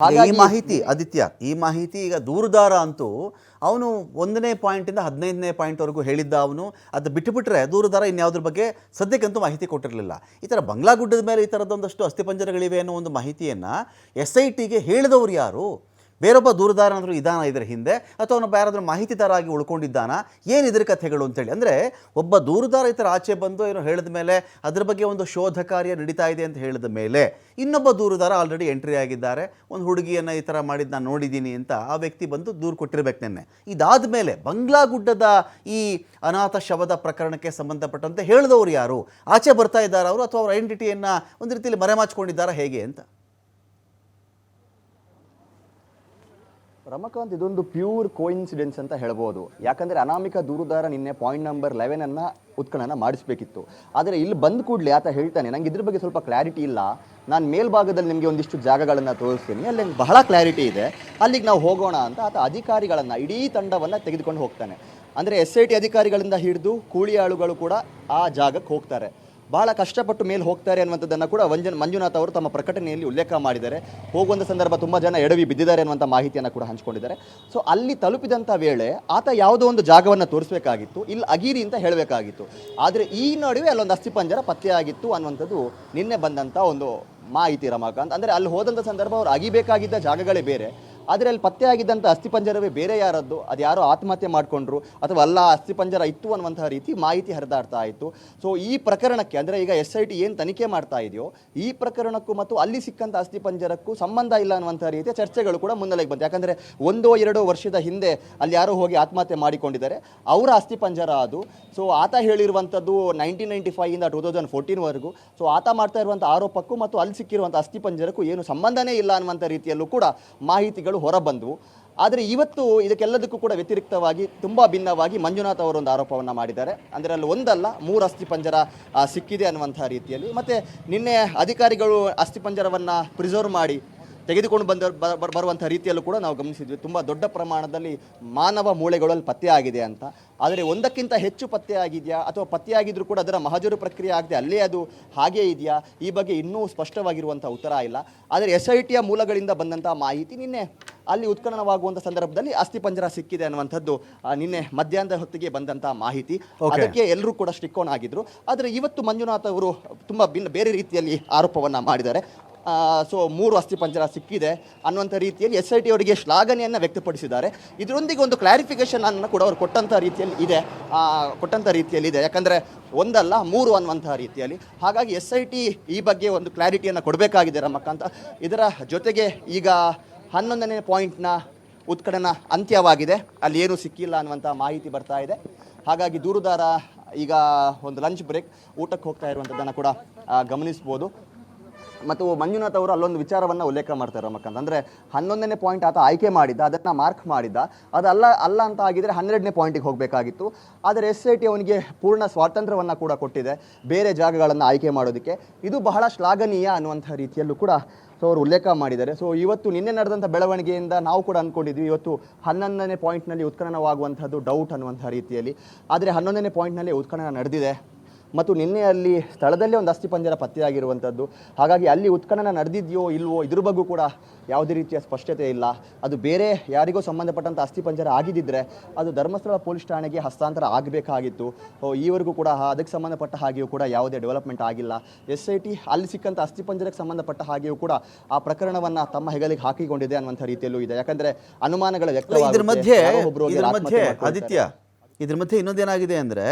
ಈ ಮಾಹಿತಿ, ಆದಿತ್ಯ, ಈ ಮಾಹಿತಿ ಈಗ ದೂರದಾರ ಅಂತೂ ಅವನು ಒಂದನೇ ಪಾಯಿಂಟಿಂದ ಹದಿನೈದನೇ ಪಾಯಿಂಟ್ವರೆಗೂ ಹೇಳಿದ್ದ ಅವನು. ಅದು ಬಿಟ್ಟುಬಿಟ್ರೆ ದೂರದಾರ ಇನ್ಯಾವುದ್ರ ಬಗ್ಗೆ ಸದ್ಯಕ್ಕಂತೂ ಮಾಹಿತಿ ಕೊಟ್ಟಿರಲಿಲ್ಲ. ಈ ಥರ ಬಂಗ್ಲಾ ಗುಡ್ಡದ ಮೇಲೆ ಈ ಥರದೊಂದಷ್ಟು ಅಸ್ಥಿಪಂಜರಗಳಿವೆ ಅನ್ನೋ ಒಂದು ಮಾಹಿತಿಯನ್ನು ಎಸ್ ಐ ಟಿಗೆ ಹೇಳಿದವರು ಯಾರು? ಬೇರೊಬ್ಬ ದೂರದಾರನಾದರೂ ಇದಾನ ಇದರ ಹಿಂದೆ? ಅಥವಾ ಅವನೊಬ್ಬ ಯಾರಾದರೂ ಮಾಹಿತಿದಾರಾಗಿ ಉಳ್ಕೊಂಡಿದ್ದಾನ? ಏನು ಇದ್ರ ಕಥೆಗಳು ಅಂತೇಳಿ. ಅಂದರೆ ಒಬ್ಬ ದೂರದಾರ ಈ ಥರ ಆಚೆ ಬಂದು ಏನೋ ಹೇಳಿದ ಮೇಲೆ ಅದ್ರ ಬಗ್ಗೆ ಒಂದು ಶೋಧ ಕಾರ್ಯ ನಡೀತಾ ಇದೆ ಅಂತ ಹೇಳಿದ ಮೇಲೆ ಇನ್ನೊಬ್ಬ ದೂರುದಾರ ಆಲ್ರೆಡಿ ಎಂಟ್ರಿ ಆಗಿದ್ದಾರೆ. ಒಂದು ಹುಡುಗಿಯನ್ನು ಈ ಥರ ಮಾಡಿದ್ದು ನಾನು ನೋಡಿದ್ದೀನಿ ಅಂತ ಆ ವ್ಯಕ್ತಿ ಬಂದು ದೂರು ಕೊಟ್ಟಿರ್ಬೇಕು ನೆನ್ನೆ. ಇದಾದ ಮೇಲೆ ಬಂಗ್ಲಾ ಗುಡ್ಡದ ಈ ಅನಾಥ ಶವದ ಪ್ರಕರಣಕ್ಕೆ ಸಂಬಂಧಪಟ್ಟಂತೆ ಹೇಳಿದವರು ಯಾರು? ಆಚೆ ಬರ್ತಾ ಇದ್ದಾರೆ ಅವರು ಅಥವಾ ಅವರ ಐಡೆಂಟಿಟಿಯನ್ನು ಒಂದು ರೀತಿಯಲ್ಲಿ ಮರೆಮಾಚಿಕೊಂಡಿದ್ದಾರಾ ಹೇಗೆ ಅಂತ? ರಮಕಾಂತ್ ಇದೊಂದು ಪ್ಯೂರ್ ಕೋಇನ್ಸಿಡೆನ್ಸ್ ಅಂತ ಹೇಳ್ಬೋದು. ಯಾಕಂದ್ರೆ ಅನಾಮಿಕ ದೂರುದಾರ ನಿನ್ನೆ ಪಾಯಿಂಟ್ ನಂಬರ್ ಲೆವೆನನ್ನು ಉತ್ಖನನ ಮಾಡಿಸ್ಬೇಕಿತ್ತು. ಆದರೆ ಇಲ್ಲಿ ಬಂದ ಕೂಡಲೇ ಆತ ಹೇಳ್ತಾನೆ, ನಂಗೆ ಇದ್ರ ಬಗ್ಗೆ ಸ್ವಲ್ಪ ಕ್ಲಾರಿಟಿ ಇಲ್ಲ. ನಾನು ಮೇಲ್ಭಾಗದಲ್ಲಿ ನಿಮಗೆ ಒಂದಿಷ್ಟು ಜಾಗಗಳನ್ನು ತೋರಿಸ್ತೀನಿ. ಅಲ್ಲಿ ಬಹಳ ಕ್ಲಾರಿಟಿ ಇದೆ. ಅಲ್ಲಿಗೆ ನಾವು ಹೋಗೋಣ ಅಂತ ಆತ ಅಧಿಕಾರಿಗಳನ್ನು, ಇಡೀ ತಂಡವನ್ನು ತೆಗೆದುಕೊಂಡು ಹೋಗ್ತಾನೆ. ಅಂದರೆ ಎಸ್ ಐ ಟಿ ಅಧಿಕಾರಿಗಳಿಂದ ಹಿಡಿದು, ಕೂಲಿ ಆಳುಗಳು ಕೂಡ ಆ ಜಾಗಕ್ಕೆ ಹೋಗ್ತಾರೆ. ಬಹಳ ಕಷ್ಟಪಟ್ಟು ಮೇಲೆ ಹೋಗ್ತಾರೆ ಅನ್ನುವಂಥದ್ದನ್ನು ಕೂಡ ವಂಜನ್ ಮಂಜುನಾಥ್ ಅವರು ತಮ್ಮ ಪ್ರಕಟಣೆಯಲ್ಲಿ ಉಲ್ಲೇಖ ಮಾಡಿದ್ದಾರೆ. ಹೋಗುವಂಥ ಸಂದರ್ಭ ತುಂಬ ಜನ ಎಡವಿ ಬಿದ್ದಿದ್ದಾರೆ ಅನ್ನುವಂಥ ಮಾಹಿತಿಯನ್ನು ಕೂಡ ಹಂಚಿಕೊಂಡಿದ್ದಾರೆ. ಸೊ ಅಲ್ಲಿ ತಲುಪಿದಂಥ ವೇಳೆ ಆತ ಯಾವುದೋ ಒಂದು ಜಾಗವನ್ನು ತೋರಿಸಬೇಕಾಗಿತ್ತು, ಇಲ್ಲಿ ಅಗೀರಿ ಅಂತ ಹೇಳಬೇಕಾಗಿತ್ತು. ಆದರೆ ಈ ನಡುವೆ ಅಲ್ಲೊಂದು ಅಸ್ಥಿಪಂಜರ ಪತ್ತೆಯಾಗಿತ್ತು ಅನ್ನುವಂಥದ್ದು ನಿನ್ನೆ ಬಂದಂಥ ಒಂದು ಮಾಹಿತಿ ರಮಾಕಾಂತ್. ಅಂದರೆ ಅಲ್ಲಿ ಹೋದಂಥ ಸಂದರ್ಭ ಅವರು ಅಗಿಬೇಕಾಗಿದ್ದ ಜಾಗಗಳೇ ಬೇರೆ. ಆದರೆ ಅಲ್ಲಿ ಪತ್ತೆಯಾಗಿದ್ದಂಥ ಅಸ್ಥಿಪಂಜರವೇ ಬೇರೆ ಯಾರದ್ದು? ಅದು ಯಾರೋ ಆತ್ಮಹತ್ಯೆ ಮಾಡಿಕೊಂಡ್ರು. ಅಥವಾ ಅಲ್ಲ ಅಸ್ಥಿಪಂಜರ ಇತ್ತು ಅನ್ನುವಂತಹ ರೀತಿ ಮಾಹಿತಿ ಹರಿದಾಡ್ತಾ ಇತ್ತು. ಸೊ ಈ ಪ್ರಕರಣಕ್ಕೆ, ಅಂದರೆ ಈಗ ಎಸ್ ಐ ಟಿ ಏನು ತನಿಖೆ ಮಾಡ್ತಾ ಇದೆಯೋ, ಈ ಪ್ರಕರಣಕ್ಕೂ ಮತ್ತು ಅಲ್ಲಿ ಸಿಕ್ಕಂಥ ಅಸ್ಥಿಪಂಜರಕ್ಕೂ ಸಂಬಂಧ ಇಲ್ಲ ಅನ್ನುವಂಥ ರೀತಿಯ ಚರ್ಚೆಗಳು ಕೂಡ ಮುನ್ನೆಲೆಗೆ ಬಂತು. ಯಾಕಂದರೆ ಒಂದೋ ಎರಡೋ ವರ್ಷದ ಹಿಂದೆ ಅಲ್ಲಿ ಯಾರೋ ಹೋಗಿ ಆತ್ಮಹತ್ಯೆ ಮಾಡಿಕೊಂಡಿದ್ದಾರೆ. ಅವರ ಅಸ್ಥಿಪಂಜರ ಅದು. ಸೊ ಆತ ಹೇಳಿರುವಂಥದ್ದು ನೈನ್ಟೀನ್ ನೈಂಟಿ ಫೈವಿಂದ ಟೂ ತೌಸಂಡ್ ಫೋರ್ಟೀನ್ವರೆಗೂ ಸೊ ಆತ ಮಾಡ್ತಾ ಇರುವಂಥ ಆರೋಪಕ್ಕೂ ಮತ್ತು ಅಲ್ಲಿ ಸಿಕ್ಕಿರುವಂಥ ಅಸ್ಥಿಪಂಜರಕ್ಕೂ ಏನು ಸಂಬಂಧನೇ ಇಲ್ಲ ಅನ್ನುವಂಥ ರೀತಿಯಲ್ಲೂ ಕೂಡ ಮಾಹಿತಿಗಳು ಹೊರಬಂದವು. ಆದರೆ ಇವತ್ತು ಇದಕ್ಕೆಲ್ಲದಕ್ಕೂ ಕೂಡ ವ್ಯತಿರಿಕ್ತವಾಗಿ ತುಂಬ ಭಿನ್ನವಾಗಿ ಮಂಜುನಾಥ್ ಒಂದು ಆರೋಪವನ್ನು ಮಾಡಿದ್ದಾರೆ. ಅಂದರೆ ಅಲ್ಲಿ ಒಂದಲ್ಲ, ಮೂರು ಅಸ್ಥಿಪಂಜರ ಸಿಕ್ಕಿದೆ ಅನ್ನುವಂಥ ರೀತಿಯಲ್ಲಿ. ಮತ್ತು ನಿನ್ನೆ ಅಧಿಕಾರಿಗಳು ಅಸ್ಥಿಪಂಜರವನ್ನು ಪ್ರಿಸರ್ವ್ ಮಾಡಿ ತೆಗೆದುಕೊಂಡು ಬಂದ ಬರುವಂಥ ರೀತಿಯಲ್ಲೂ ಕೂಡ ನಾವು ಗಮನಿಸಿದ್ವಿ. ತುಂಬ ದೊಡ್ಡ ಪ್ರಮಾಣದಲ್ಲಿ ಮಾನವ ಮೂಳೆಗಳಲ್ಲಿ ಪತ್ತೆಯಾಗಿದೆ ಅಂತ. ಆದರೆ ಒಂದಕ್ಕಿಂತ ಹೆಚ್ಚು ಪತ್ತೆಯಾಗಿದೆಯಾ? ಅಥವಾ ಪತ್ತೆಯಾಗಿದ್ರೂ ಕೂಡ ಅದರ ಮಹಜರು ಪ್ರಕ್ರಿಯೆ ಆಗದೆ ಅಲ್ಲೇ ಅದು ಹಾಗೇ ಇದೆಯಾ? ಈ ಬಗ್ಗೆ ಇನ್ನೂ ಸ್ಪಷ್ಟವಾಗಿರುವಂಥ ಉತ್ತರ ಇಲ್ಲ. ಆದರೆ ಎಸ್ ಐ ಟಿಯ ಮೂಲಗಳಿಂದ ಬಂದಂಥ ಮಾಹಿತಿ ನಿನ್ನೆ ಅಲ್ಲಿ ಉತ್ಖನನವಾಗುವಂಥ ಸಂದರ್ಭದಲ್ಲಿ ಅಸ್ಥಿಪಂಜರ ಸಿಕ್ಕಿದೆ ಅನ್ನುವಂಥದ್ದು ನಿನ್ನೆ ಮಧ್ಯಾಹ್ನದ ಹೊತ್ತಿಗೆ ಬಂದಂಥ ಮಾಹಿತಿ. ಅದಕ್ಕೆ ಎಲ್ಲರೂ ಕೂಡ ಸ್ಟಿಕ್ ಆನ್ ಆಗಿದ್ರು. ಆದರೆ ಇವತ್ತು ಮಂಜುನಾಥ್ ಅವರು ತುಂಬ ಭಿನ್ನ ಬೇರೆ ರೀತಿಯಲ್ಲಿ ಆರೋಪವನ್ನು ಮಾಡಿದ್ದಾರೆ. ಸೊ ಮೂರು ಅಸ್ಥಿಪಂಜರ ಸಿಕ್ಕಿದೆ ಅನ್ನುವಂಥ ರೀತಿಯಲ್ಲಿ ಎಸ್ ಐ ಟಿ ಅವರಿಗೆ ಶ್ಲಾಘನೆಯನ್ನು ವ್ಯಕ್ತಪಡಿಸಿದ್ದಾರೆ. ಇದರೊಂದಿಗೆ ಒಂದು ಕ್ಲಾರಿಫಿಕೇಶನ್ ಅನ್ನು ಕೂಡ ಅವರು ಕೊಟ್ಟಂಥ ರೀತಿಯಲ್ಲಿ ಇದೆ. ಕೊಟ್ಟಂಥ ರೀತಿಯಲ್ಲಿ ಇದೆ. ಯಾಕಂದರೆ ಒಂದಲ್ಲ, ಮೂರು ಅನ್ನುವಂಥ ರೀತಿಯಲ್ಲಿ. ಹಾಗಾಗಿ ಎಸ್ ಐ ಟಿ ಈ ಬಗ್ಗೆ ಒಂದು ಕ್ಲಾರಿಟಿಯನ್ನು ಕೊಡಬೇಕಾಗಿದೆ ರಮಕ್ಕಂತ ಇದರ ಜೊತೆಗೆ ಈಗ ಹನ್ನೊಂದನೇ ಪಾಯಿಂಟ್ನ ಉತ್ಕಡನ ಅಂತ್ಯವಾಗಿದೆ. ಅಲ್ಲಿ ಏನೂ ಸಿಕ್ಕಿಲ್ಲ ಅನ್ನುವಂಥ ಮಾಹಿತಿ ಬರ್ತಾ ಇದೆ. ಹಾಗಾಗಿ ದೂರುದಾರ ಈಗ ಒಂದು ಲಂಚ್ ಬ್ರೇಕ್ ಊಟಕ್ಕೆ ಹೋಗ್ತಾ ಇರುವಂಥದ್ದನ್ನು ಕೂಡ ಗಮನಿಸ್ಬೋದು. ಮತ್ತು ಮಂಜುನಾಥ್ ಅವರು ಅಲ್ಲೊಂದು ವಿಚಾರವನ್ನು ಉಲ್ಲೇಖ ಮಾಡ್ತಾರೆ ಮಕ್ಕಂತ ಅಂದರೆ ಹನ್ನೊಂದನೇ ಪಾಯಿಂಟ್ ಆತ ಆಯ್ಕೆ ಮಾಡಿದ್ದ, ಅದನ್ನು ಮಾರ್ಕ್ ಮಾಡಿದ್ದ. ಅದಲ್ಲ, ಅಲ್ಲ ಅಂತ ಆಗಿದ್ರೆ ಹನ್ನೆರಡನೇ ಪಾಯಿಂಟಿಗೆ ಹೋಗಬೇಕಾಗಿತ್ತು. ಆದರೆ ಎಸ್ ಐ ಟಿ ಅವನಿಗೆ ಪೂರ್ಣ ಸ್ವಾತಂತ್ರ್ಯವನ್ನು ಕೂಡ ಕೊಟ್ಟಿದೆ, ಬೇರೆ ಜಾಗಗಳನ್ನು ಆಯ್ಕೆ ಮಾಡೋದಕ್ಕೆ. ಇದು ಬಹಳ ಶ್ಲಾಘನೀಯ ಅನ್ನುವಂಥ ರೀತಿಯಲ್ಲೂ ಕೂಡ ಸೊ ಅವರು ಉಲ್ಲೇಖ ಮಾಡಿದ್ದಾರೆ. ಸೊ ಇವತ್ತು ನಿನ್ನೆ ನಡೆದಂಥ ಬೆಳವಣಿಗೆಯಿಂದ ನಾವು ಕೂಡ ಅಂದ್ಕೊಂಡಿದ್ವಿ ಇವತ್ತು ಹನ್ನೊಂದನೇ ಪಾಯಿಂಟ್ನಲ್ಲಿ ಉತ್ಖನನವಾಗುವಂಥದ್ದು ಡೌಟ್ ಅನ್ನುವಂಥ ರೀತಿಯಲ್ಲಿ. ಆದರೆ ಹನ್ನೊಂದನೇ ಪಾಯಿಂಟ್ನಲ್ಲಿ ಉತ್ಖನನ ನಡೆದಿದೆ. ಮತ್ತು ನಿನ್ನೆ ಅಲ್ಲಿ ಸ್ಥಳದಲ್ಲೇ ಒಂದು ಅಸ್ಥಿಪಂಜರ ಪತ್ತೆಯಾಗಿರುವಂಥದ್ದು. ಹಾಗಾಗಿ ಅಲ್ಲಿ ಉತ್ಖನನ ನಡೆದಿದೆಯೋ ಇಲ್ವೋ ಇದ್ರ ಬಗ್ಗೆ ಕೂಡ ಯಾವುದೇ ರೀತಿಯ ಸ್ಪಷ್ಟತೆ ಇಲ್ಲ. ಅದು ಬೇರೆ ಯಾರಿಗೂ ಸಂಬಂಧಪಟ್ಟಂಥ ಅಸ್ಥಿಪಂಜರ ಆಗಿದ್ದಿದ್ರೆ ಅದು ಧರ್ಮಸ್ಥಳ ಪೊಲೀಸ್ ಠಾಣೆಗೆ ಹಸ್ತಾಂತರ ಆಗಬೇಕಾಗಿತ್ತು. ಈವರೆಗೂ ಕೂಡ ಅದಕ್ಕೆ ಸಂಬಂಧಪಟ್ಟ ಹಾಗೆಯೂ ಕೂಡ ಯಾವುದೇ ಡೆವಲಪ್ಮೆಂಟ್ ಆಗಿಲ್ಲ. ಎಸ್ ಐ ಟಿ ಅಲ್ಲಿ ಸಿಕ್ಕಂಥ ಅಸ್ಥಿಪಂಜರಕ್ಕೆ ಸಂಬಂಧಪಟ್ಟ ಹಾಗೆಯೂ ಕೂಡ ಆ ಪ್ರಕರಣವನ್ನು ತಮ್ಮ ಹೆಗಲಿಗೆ ಹಾಕಿಕೊಂಡಿದೆ ಅನ್ನುವಂಥ ರೀತಿಯಲ್ಲೂ ಇದೆ. ಯಾಕಂದ್ರೆ ಅನುಮಾನಗಳ ವ್ಯಕ್ತ ಇದ್ರ ಮಧ್ಯೆ ಇದ್ರ ಮಧ್ಯೆ ಆದಿತ್ಯ ಇದ್ರ ಮಧ್ಯೆ ಇನ್ನೊಂದೇನಾಗಿದೆ ಅಂದ್ರೆ